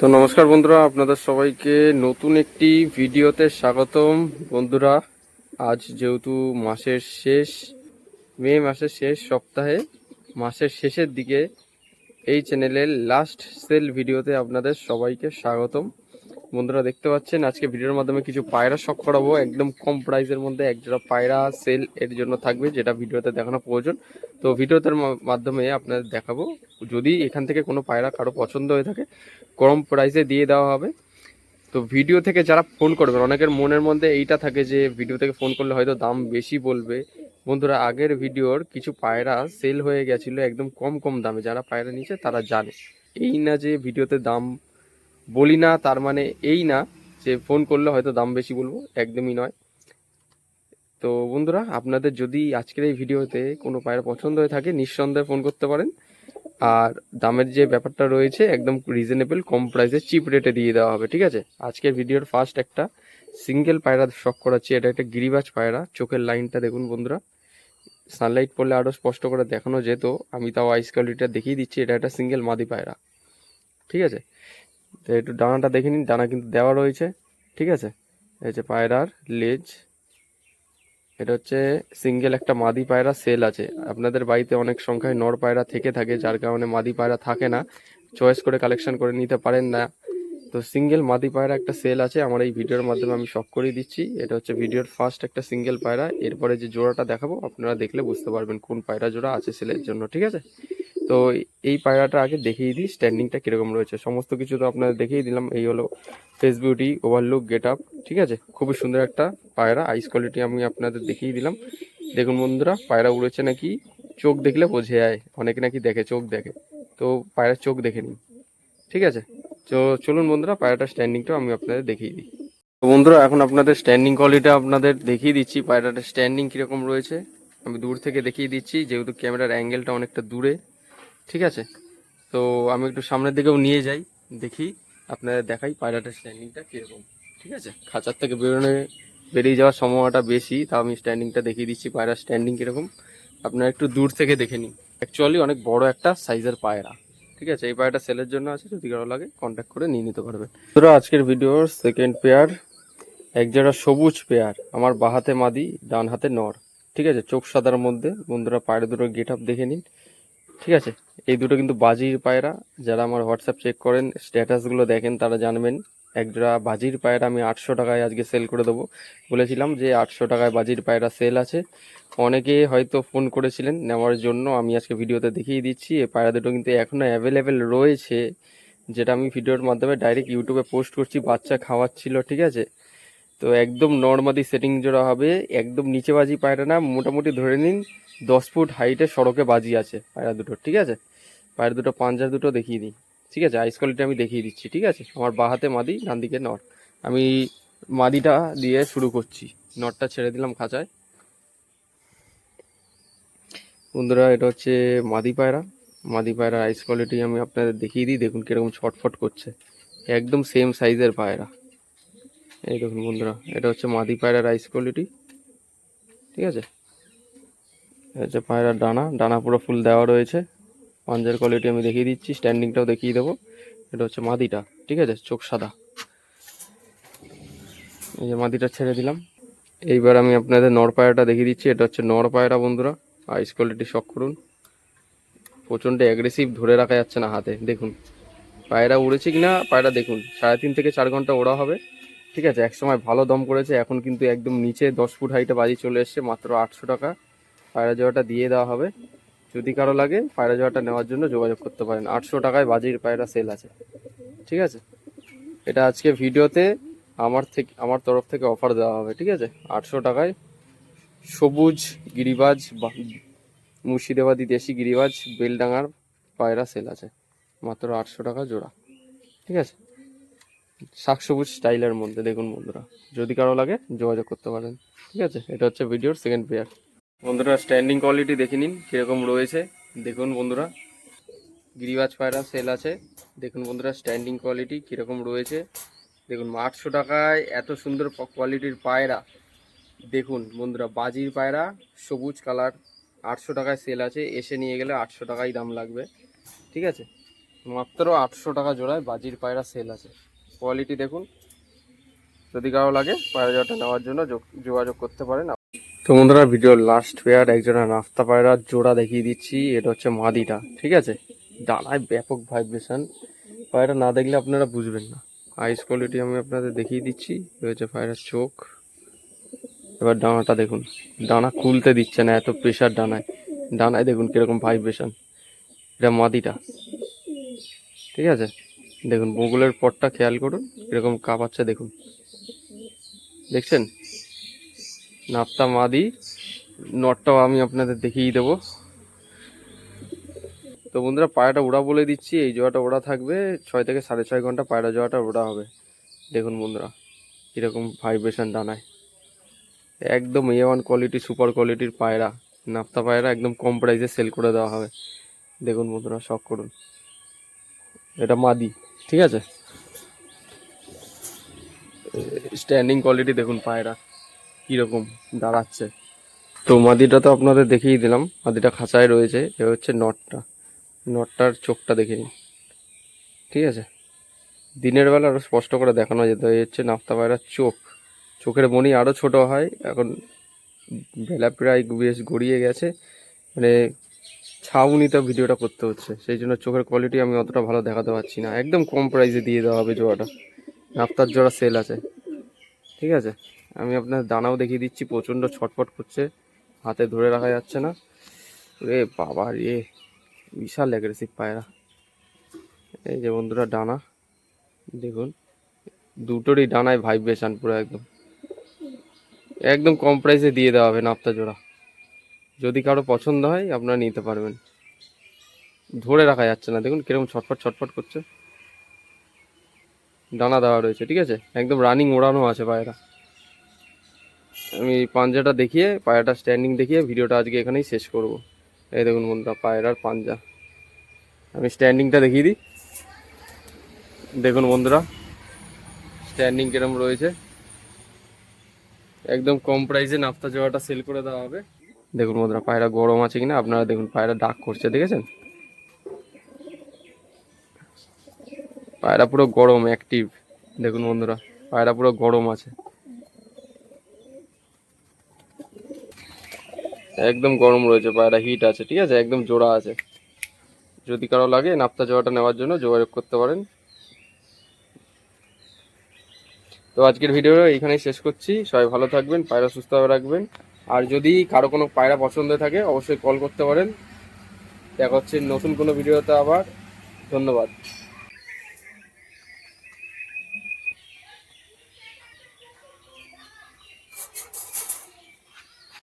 তো নমস্কার বন্ধুরা, আপনাদের সবাইকে নতুন একটি ভিডিওতে স্বাগতম। বন্ধুরা, আজ যেহেতু মাসের শেষ, মে মাসের শেষ সপ্তাহে, মাসের শেষের দিকে এই চ্যানেলের লাস্ট সেল ভিডিওতে আপনাদের সবাইকে স্বাগতম। বন্ধুরা দেখতে পাচ্ছেন, আজকে ভিডিওর মাধ্যমে কিছু পায়রা শখ করাবো। একদম কম প্রাইসের মধ্যে একজোড়া পায়রা সেল এর জন্য থাকবে, যেটা ভিডিওতে দেখানো প্রয়োজন। তো ভিডিওটার মা- মাধ্যমে আপনাদের দেখাবো, যদি এখান থেকে কোনো পায়রা কারও পছন্দ হয়ে থাকে, কম প্রাইসে দিয়ে দেওয়া হবে। তো ভিডিও থেকে যারা ফোন করবেন, অনেকের মনের মধ্যে এইটা থাকে যে ভিডিও থেকে ফোন করলে হয়তো দাম বেশি বলবে। বন্ধুরা, আগের ভিডিওর কিছু পায়রা সেল হয়ে গেছিল, একদম কম কম দামে। যারা পায়রা নিচ্ছে তারা জানে। এই না যে ভিডিওতে দাম বলি না, তার মানে এই না যে ফোন করলে হয়তো দাম বেশি বলব, একদমই নয়। তো বন্ধুরা, আপনাদের যদি আজকের এই ভিডিওতে কোনো পায়রা পছন্দ হয়ে থাকে, নিঃসন্দেহে ফোন করতে পারেন। আর দামের যে ব্যাপারটা রয়েছে, একদম রিজনেবল কম প্রাইসে চিপ রেটে দিয়ে দেওয়া হবে, ঠিক আছে? আজকের ভিডিওর ফার্স্ট একটা সিঙ্গেল পায়রা শখ করাচ্ছি, এটা একটা গিরিবাজ পায়রা, চোখের লাইনটা দেখুন বন্ধুরা। সানলাইট পড়লে আরও স্পষ্ট করে দেখানো যেত, আমি তাও আইস কোয়ালিটিটা দেখিয়ে দিচ্ছি, এটা একটা সিঙ্গেল মাদি পায়রা, ঠিক আছে? তো একটু ডানাটা দেখে নিন, ডানা কিন্তু দেওয়া রয়েছে, ঠিক আছে? এই যে পায়রার লেজ, এটা হচ্ছে সিঙ্গেল একটা মাদি পায়রা সেল আছে। আপনাদের বাড়িতে অনেক সংখ্যায় নর পায়রা থেকে থাকে, যার কারণে মাদি পায়রা থাকে না। চয়েস করে কালেকশন করে নিতে পারেন না। তো সিঙ্গেল মাদি পায়রা একটা সেল আছে, আমার এই ভিডিওর মাধ্যমে আমি শখ করে দিচ্ছি। এটা হচ্ছে ভিডিওর ফার্স্ট একটা সিঙ্গেল পায়রা। এরপরে যে জোড়াটা দেখাবো, আপনারা দেখলে বুঝতে পারবেন কোন পায়রা জোড়া আছে সেলের জন্য, ঠিক আছে? তো এই পায়রাটা আগে দেখিয়ে দিই স্ট্যান্ডিংটা কীরকম রয়েছে। সমস্ত কিছু তো আপনাদের দেখিয়ে দিলাম, এই হলো face beauty overlook get up ঠিক আছে? খুবই সুন্দর একটা পায়রা আইস কোয়ালিটি আমি আপনাদের দেখিয়ে দিলাম। দেখুন বন্ধুরা, পায়রা উড়েছে নাকি? চোখ দেখলে বোঝে যায় অনেকে নাকি দেখে, চোখ দেখে। তো পায়রার চোখ দেখে নিন, ঠিক আছে? তো চলুন বন্ধুরা, পায়রাটা স্ট্যান্ডিংটা আমি আপনাদের দেখিয়ে দিই। তো বন্ধুরা, এখন আপনাদের স্ট্যান্ডিং কোয়ালিটি আপনাদের দেখিয়ে দিচ্ছি, পায়রাটার স্ট্যান্ডিং কীরকম রয়েছে। আমি দূর থেকে দেখিয়ে দিচ্ছি, যেহেতু ক্যামেরার অ্যাঙ্গেলটা অনেকটা দূরে। ঠিক আছে? তো আমি একটু সামনের দিকেও নিয়ে যাই, দেখি আপনাদের দেখাই পায়রাটার স্ট্যান্ডিংটা কীরকম। ঠিক আছে? খাঁচার থেকে বেরোনো, বেরিয়ে যাওয়ার সম্ভাবনাটা বেশি তা আমি স্ট্যান্ডিংটা দেখিয়ে দিচ্ছি, পায়রার স্ট্যান্ডিং কীরকম। আপনারা একটু দূর থেকে দেখে নিন। অ্যাকচুয়ালি অনেক বড় একটা সাইজের পায়রা। ঠিক আছে? এই পায়রাটা সেলের জন্য আছে, যদি কারও লাগে কন্ট্যাক্ট করে নিয়ে নিতে পারবেন। ধরো আজকের ভিডিওর সেকেন্ড পেয়ার এক জোড়া সবুজ পেয়ার আমার বাঁ হাতে মাদি, ডান হাতে নর। ঠিক আছে? চোখ সাদার মধ্যে। বন্ধুরা, পায়রা দুটো গেট আপ দেখে নিন। ঠিক আছে? এই দুটো কিন্তু বাজির পায়রা। যারা আমার হোয়াটসঅ্যাপ চেক করেন স্ট্যাটাসগুলো দেখেন, তারা জানবেন। একজোড়া বাজির পায়রা আমি আটশো টাকায় আজকে সেল করে দেবো। বলেছিলাম যে আটশো টাকায় বাজির পায়রা সেল আছে। অনেকে হয়তো ফোন করেছিলেন নেওয়ার জন্য, আমি আজকে ভিডিওতে দেখিয়ে দিচ্ছি। এই পায়রা দুটো কিন্তু এখনও অ্যাভেলেবেল রয়েছে, যেটা আমি ভিডিওর মাধ্যমে ডাইরেক্ট ইউটিউবে পোস্ট করছি, বাচ্চা খাওয়াচ্ছিল, ঠিক আছে? তো একদম নর্মালি সেটিং জোড়া হবে, একদম নিচে বাজি পায়রা না, মোটামুটি ধরে নিন দশ ফুট হাইটে সড়কে বাজি আছে পায়রা দুটো, ঠিক আছে? পায়রা দুটো, পাঞ্জার দুটো দেখিয়ে দিই, ঠিক আছে? আইস কোয়ালিটি আমি দেখিয়ে দিচ্ছি, ঠিক আছে? আমার বাঁ হাতে মাদি, ডান দিকে নট। আমি মাদিটা দিয়ে শুরু করছি, নটটা ছেড়ে দিলাম খাঁচায়। বন্ধুরা, এটা হচ্ছে মাদি পায়রা। মাদি পায়রার আইস কোয়ালিটি আমি আপনাদের দেখিয়ে দিই, দেখুন কীরকম ছটফট করছে। একদম সেম সাইজের পায়রা। এই দেখুন বন্ধুরা, এটা হচ্ছে মাদি পায়রার রাইস কোয়ালিটি ঠিক আছে? হচ্ছে পায়রার ডানা ডানা পুরো ফুল দেওয়া রয়েছে। পাঞ্জার কোয়ালিটি আমি দেখিয়ে দিচ্ছি স্ট্যান্ডিংটাও দেখিয়ে দেবো। এটা হচ্ছে মাদিটা, ঠিক আছে? চোখ সাদা। এই যে মাদিটা ছেড়ে দিলাম। এইবার আমি আপনাদের নর পায়রাটা দেখিয়ে দিচ্ছি, এটা হচ্ছে নর পায়রা বন্ধুরা। আইস কোয়ালিটি শখ করুন। প্রচণ্ড অ্যাগ্রেসিভ ধরে রাখা যাচ্ছে না হাতে, দেখুন। পায়রা উড়েছে কিনা, পায়রা দেখুন, সাড়ে তিন থেকে চার ঘণ্টা ওড়া হবে। ঠিক আছে, এক সময় ভালো দম করেছে, এখন কিন্তু একদম নিচে দশ ফুট হাইটে বাজি চলে এসছে, মাত্র আটশো টাকা। পায়রা জোড়াটা দিয়ে দেওয়া হবে। যদি কারও লাগে পায়রা জোড়াটা নেওয়ার জন্য যোগাযোগ করতে পারেন। আটশো টাকায় বাজির পায়রা সেল আছে। ঠিক আছে? এটা আজকে ভিডিওতে আমার থেকে, আমার তরফ থেকে অফার দেওয়া হবে, ঠিক আছে? আটশো টাকায় সবুজ গিরিবাজ মুর্শিদাবাদি দেশি গিরিবাজ বেলডাঙার পায়রা সেল আছে। মাত্র আটশো টাকা জোড়া। ঠিক আছে? শাক সবুজ স্টাইলের মধ্যে দেখুন বন্ধুরা। যদি কারও লাগে যোগাযোগ করতে পারেন। ঠিক আছে? এটা হচ্ছে ভিডিওর সেকেন্ড পেয়ার বন্ধুরা স্ট্যান্ডিং কোয়ালিটি দেখে নিন, কীরকম রয়েছে। দেখুন বন্ধুরা, গিরিবাজ পায়রা সেল আছে। দেখুন বন্ধুরা স্ট্যান্ডিং কোয়ালিটি কীরকম রয়েছে। দেখুন, আটশো টাকায় এত সুন্দর কোয়ালিটির পায়রা। দেখুন বন্ধুরা, বাজির পায়রা, সবুজ কালার আটশো টাকায় সেল আছে। এসে নিয়ে গেলে আটশো টাকাই দাম লাগবে। ঠিক আছে? মাত্র আটশো টাকা জোড়ায় বাজির পায়রা সেল আছে। কোয়ালিটি দেখুন। যদি কারও লাগে পায়রা জোড়াটা নেওয়ার জন্য যোগ- যোগাযোগ করতে পারেন। তো বন্ধুরা ভিডিওর লাস্ট পেয়ার একজনের নাস্তা পায়রার জোড়া দেখিয়ে দিচ্ছি। এটা হচ্ছে মাদিটা, ঠিক আছে? ডানায় ব্যাপক ভাইব্রেশন পায়রা না দেখলে আপনারা বুঝবেন না। আইস কোয়ালিটি আমি আপনাদের দেখিয়ে দিচ্ছি। হচ্ছে পায়রার চোখ। এবার ডানাটা দেখুন। ডানা খুলতে দিচ্ছে না, এত প্রেশার ডানায়। ডানায় দেখুন কীরকম ভাইব্রেশন এটা মাদিটা, ঠিক আছে? দেখুন, বগুলের পটটা খেয়াল করুন কীরকম কাঁপাচ্ছে দেখুন। দেখছেন? নাপ্তা মাদি, নটটাও আমি আপনাদের দেখিয়ে দেবো। তো বন্ধুরা, পায়রাটা ওড়া বলে দিচ্ছি, এই জোয়াটা ওড়া থাকবে, ছয় থেকে সাড়ে ছয় ঘণ্টা পায়রা জোড়াটা ওড়া হবে। দেখুন বন্ধুরা কীরকম ভাইব্রেশন ডানায় একদম এ ওয়ান কোয়ালিটি সুপার কোয়ালিটির পায়রা, নাপ্তা পায়রা একদম কম প্রাইসে সেল করে দেওয়া হবে। দেখুন বন্ধুরা শখ করুন। এটা মাদি। ঠিক আছে? স্ট্যান্ডিং কোয়ালিটি দেখুন পায়রা, কীরকম দাঁড়াচ্ছে। তো মাদিটা তো আপনাদের দেখিয়ে দিলাম, মাদিটা খাঁচায় রয়েছে, এ হচ্ছে নটটা। নটটার চোখটা দেখে নিন। ঠিক আছে? দিনের বেলা আরও স্পষ্ট করে দেখানো যেত এই হচ্ছে নাফতা পায়রার চোখ। চোখের মনি আরও ছোট হয়, এখন বেলা প্রায় বেশ গড়িয়ে গেছে। মানে ছাউনিতে ভিডিওটা করতে হচ্ছে। সেই জন্য চোখের কোয়ালিটি আমি অতটা ভালো দেখাতে পারছি না। একদম কম প্রাইসে দিয়ে দেওয়া হবে জোড়াটা নাফতার জোড়া সেল আছে। ঠিক আছে? আমি আপনার দানাও দেখিয়ে দিচ্ছি। প্রচণ্ড ছটফট করছে। হাতে ধরে রাখা যাচ্ছে না। রে বাবা রে! বিশাল অ্যাগ্রেসিভ পায়রা। এই যে বন্ধুরা ডানা দেখুন, দুটোরই ডানায় ভাইব্রেশন পুরো একদম। একদম কম প্রাইসে দিয়ে দেওয়া হবে নাপ্তা জোড়া। যদি কারও পছন্দ হয়, আপনারা নিতে পারবেন। ধরে রাখা যাচ্ছে না। দেখুন কীরকম ছটফট ছটফট করছে। ডানা দেওয়া রয়েছে, ঠিক আছে? একদম রানিং ওড়ানো আছে পায়রা। আমি পাঞ্জাটা দেখিয়ে পায়রাটা স্ট্যান্ডিং দেখিয়ে ভিডিওটা আজকে এখানেই শেষ করব। এই দেখুন বন্ধুরা, পায়রার পাঞ্জা। আমি স্ট্যান্ডিংটা দেখিয়ে দিই। দেখুন বন্ধুরা স্ট্যান্ডিং কিরম রয়েছে। একদম কম প্রাইসে নাফতা জোয়াটা সেল করে দেওয়া হবে। দেখুন বন্ধুরা, পায়রা গরম আছে কিনা, আপনারা দেখুন পায়রা ডাক করছে, দেখেছেন? পায়রা পুরো গরম অ্যাক্টিভ দেখুন বন্ধুরা, পায়রা পুরো গরম আছে। একদম গরম রয়েছে, পায়রা হিট আছে, ঠিক আছে? একদম জোড়া আছে। যদি কারও লাগে নাপ্তা জোড়াটা নেওয়ার জন্য যোগাযোগ করতে পারেন। তো আজকের ভিডিও এইখানেই শেষ করছি। সবাই ভালো থাকবেন, পায়রা সুস্থভাবে রাখবেন। আর যদি কারও কোনো পায়রা পছন্দ থাকে, অবশ্যই কল করতে পারেন। দেখা হচ্ছে নতুন কোনো ভিডিওতে আবার। ধন্যবাদ।